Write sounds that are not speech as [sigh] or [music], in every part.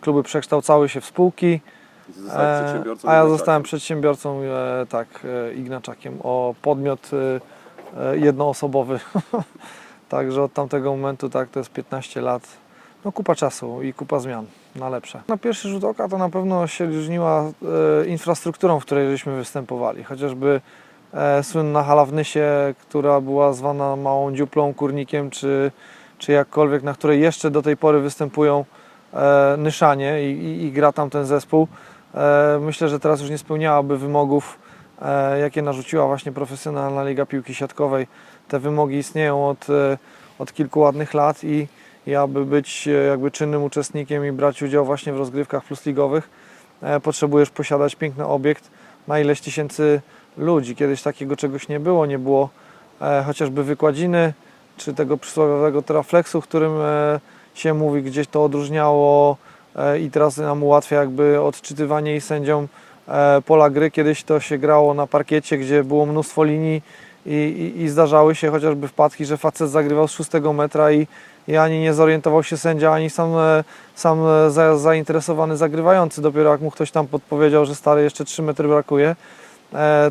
kluby przekształcały się w spółki. E. A ja zostałem przedsiębiorcą, e, tak, e, Ignaczakiem, o podmiot jednoosobowy. [laughs] Także od tamtego momentu, tak, to jest 15 lat. No kupa czasu i kupa zmian na lepsze. Na pierwszy rzut oka to na pewno się różniła infrastrukturą, w której żeśmy występowali. Chociażby słynna hala w Nysie, która była zwana małą dziuplą, kurnikiem, czy, czy jakkolwiek, na której jeszcze do tej pory występują Nyszanie i, i, i gra tam ten zespół. E, myślę, że teraz już nie spełniałaby wymogów, e, jakie narzuciła właśnie profesjonalna Liga Piłki Siatkowej. Te wymogi istnieją od, e, od kilku ładnych lat i, i aby być e, jakby czynnym uczestnikiem i brać udział właśnie w rozgrywkach plusligowych, e, potrzebujesz posiadać piękny obiekt na ileś tysięcy ludzi. Kiedyś takiego czegoś nie było, nie było e, chociażby wykładziny, czy tego przysłowiowego traflexu, w którym e, się mówi, gdzieś to odróżniało e, i teraz nam ułatwia jakby odczytywanie i sędziom e, pola gry. Kiedyś to się grało na parkiecie, gdzie było mnóstwo linii i, i, i zdarzały się chociażby wpadki, że facet zagrywał z 6 metra i, i ani nie zorientował się sędzia, ani sam, e, sam za, zainteresowany zagrywający. Dopiero jak mu ktoś tam podpowiedział, że stary jeszcze 3 metry brakuje,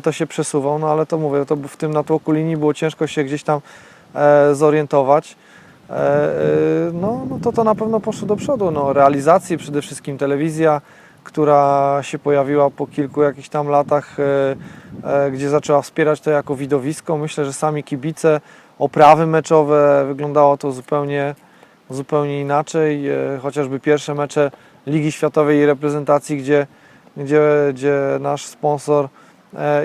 to się przesuwał. No ale to mówię, to w tym natłoku linii było ciężko się gdzieś tam zorientować. E, e, no, no to to na pewno poszło do przodu. No, realizacje, przede wszystkim telewizja, która się pojawiła po kilku jakichś tam latach, e, gdzie zaczęła wspierać to jako widowisko. Myślę, że sami kibice, oprawy meczowe, wyglądało to zupełnie, zupełnie inaczej. Chociażby pierwsze mecze Ligi Światowej i reprezentacji, gdzie, gdzie, gdzie nasz sponsor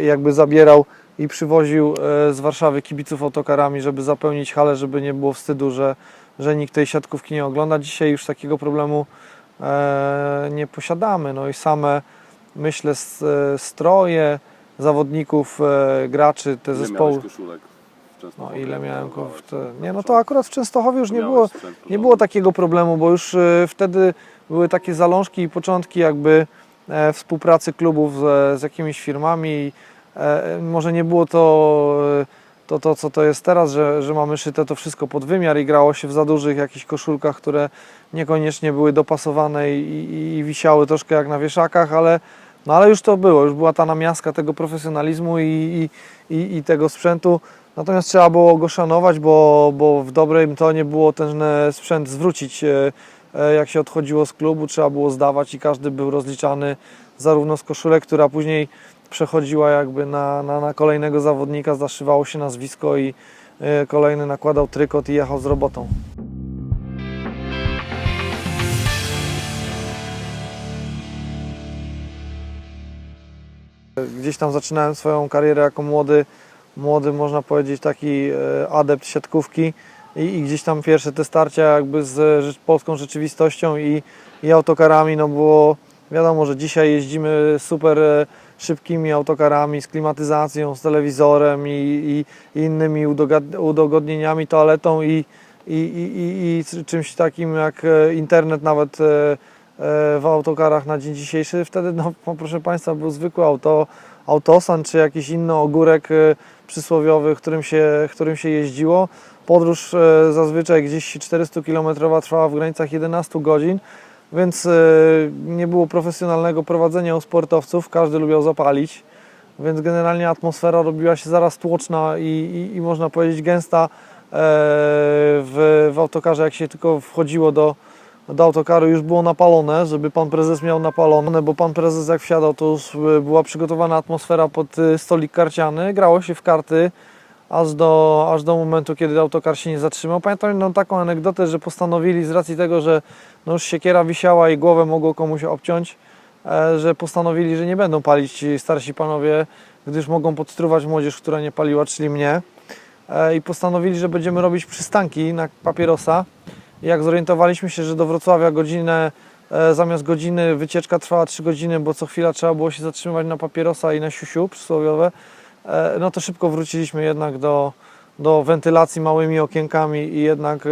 jakby zabierał i przywoził e, z Warszawy kibiców autokarami, żeby zapełnić halę, żeby nie było wstydu, że, że nikt tej siatkówki nie ogląda. Dzisiaj już takiego problemu e, nie posiadamy. No i same, myślę, e, stroje zawodników, graczy, te zespoły. No ile miałem Nie, no to akurat w Częstochowie już nie było, nie porządny. było takiego problemu, bo już wtedy były takie zalążki i początki jakby współpracy klubów z, z jakimiś firmami. E, może nie było to, e, to, to, co to jest teraz, że, że mamy szyte to wszystko pod wymiar i grało się w za dużych jakichś koszulkach, które niekoniecznie były dopasowane i, i, i wisiały troszkę jak na wieszakach, ale, no ale już to było, już była ta namiastka tego profesjonalizmu i, i, i, tego sprzętu. Natomiast trzeba było go szanować, bo, bo w dobrym tonie było ten e, sprzęt zwrócić, jak się odchodziło z klubu, trzeba było zdawać i każdy był rozliczany zarówno z koszulek, która później przechodziła jakby na, na, na kolejnego zawodnika, zaszywało się nazwisko i e, kolejny nakładał trykot i jechał z robotą. Gdzieś tam zaczynałem swoją karierę jako młody, młody można powiedzieć taki e, adept siatkówki i, i gdzieś tam pierwsze te starcia jakby z polską rzeczywistością i, i autokarami, no było wiadomo, że dzisiaj jeździmy super e, szybkimi autokarami z klimatyzacją, z telewizorem i, i, innymi udogodnieniami, toaletą i, i, czymś takim jak e, internet nawet e, w autokarach na dzień dzisiejszy. Wtedy, no, proszę Państwa, był zwykły auto, autosan czy jakiś inny ogórek przysłowiowy, którym się, którym się jeździło. Podróż zazwyczaj gdzieś 400 km trwała w granicach 11 godzin, więc e, nie było profesjonalnego prowadzenia u sportowców, każdy lubiał zapalić, więc generalnie atmosfera robiła się zaraz tłoczna i, i, i można powiedzieć gęsta e, w, w autokarze, jak się tylko wchodziło do, do autokaru już było napalone, żeby pan prezes miał napalone, bo pan prezes jak wsiadał, to już y, była przygotowana atmosfera pod stolik karciany, grało się w karty aż do, aż do momentu, kiedy autokar się nie zatrzymał. Pamiętam jedną taką anegdotę, że postanowili z racji tego, że no już siekiera wisiała i głowę mogło komuś obciąć, e, że postanowili, że nie będą palić ci starsi panowie, gdyż mogą podstruwać młodzież, która nie paliła, czyli mnie. E, I postanowili, że będziemy robić przystanki na papierosa. Jak zorientowaliśmy się, że do Wrocławia godzinę, e, zamiast godziny wycieczka trwała 3 godziny, bo co chwila trzeba było się zatrzymywać na papierosa i na siusiu przysłowiowe, e, no to szybko wróciliśmy jednak do, do wentylacji małymi okienkami i jednak e,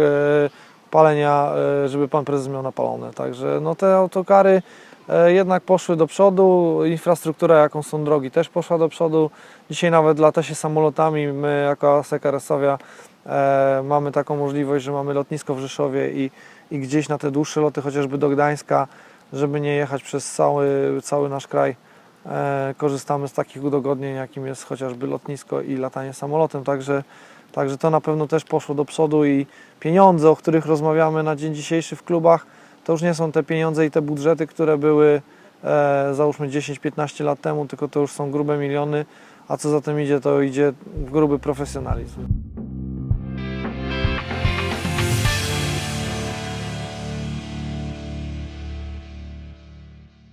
palenia, e, żeby pan prezes miał napalone. Także no te autokary e, jednak poszły do przodu, infrastruktura jaką są drogi też poszła do przodu. Dzisiaj nawet lata się samolotami, my jako ASEK Resowia e, mamy taką możliwość, że mamy lotnisko w Rzeszowie i, i gdzieś na te dłuższe loty, chociażby do Gdańska, żeby nie jechać przez cały, cały nasz kraj. E, korzystamy z takich udogodnień, jakim jest chociażby lotnisko i latanie samolotem, także, także to na pewno też poszło do przodu i pieniądze, o których rozmawiamy na dzień dzisiejszy w klubach, to już nie są te pieniądze i te budżety, które były e, załóżmy 10-15 lat temu, tylko to już są grube miliony, a co za tym idzie, to idzie gruby profesjonalizm.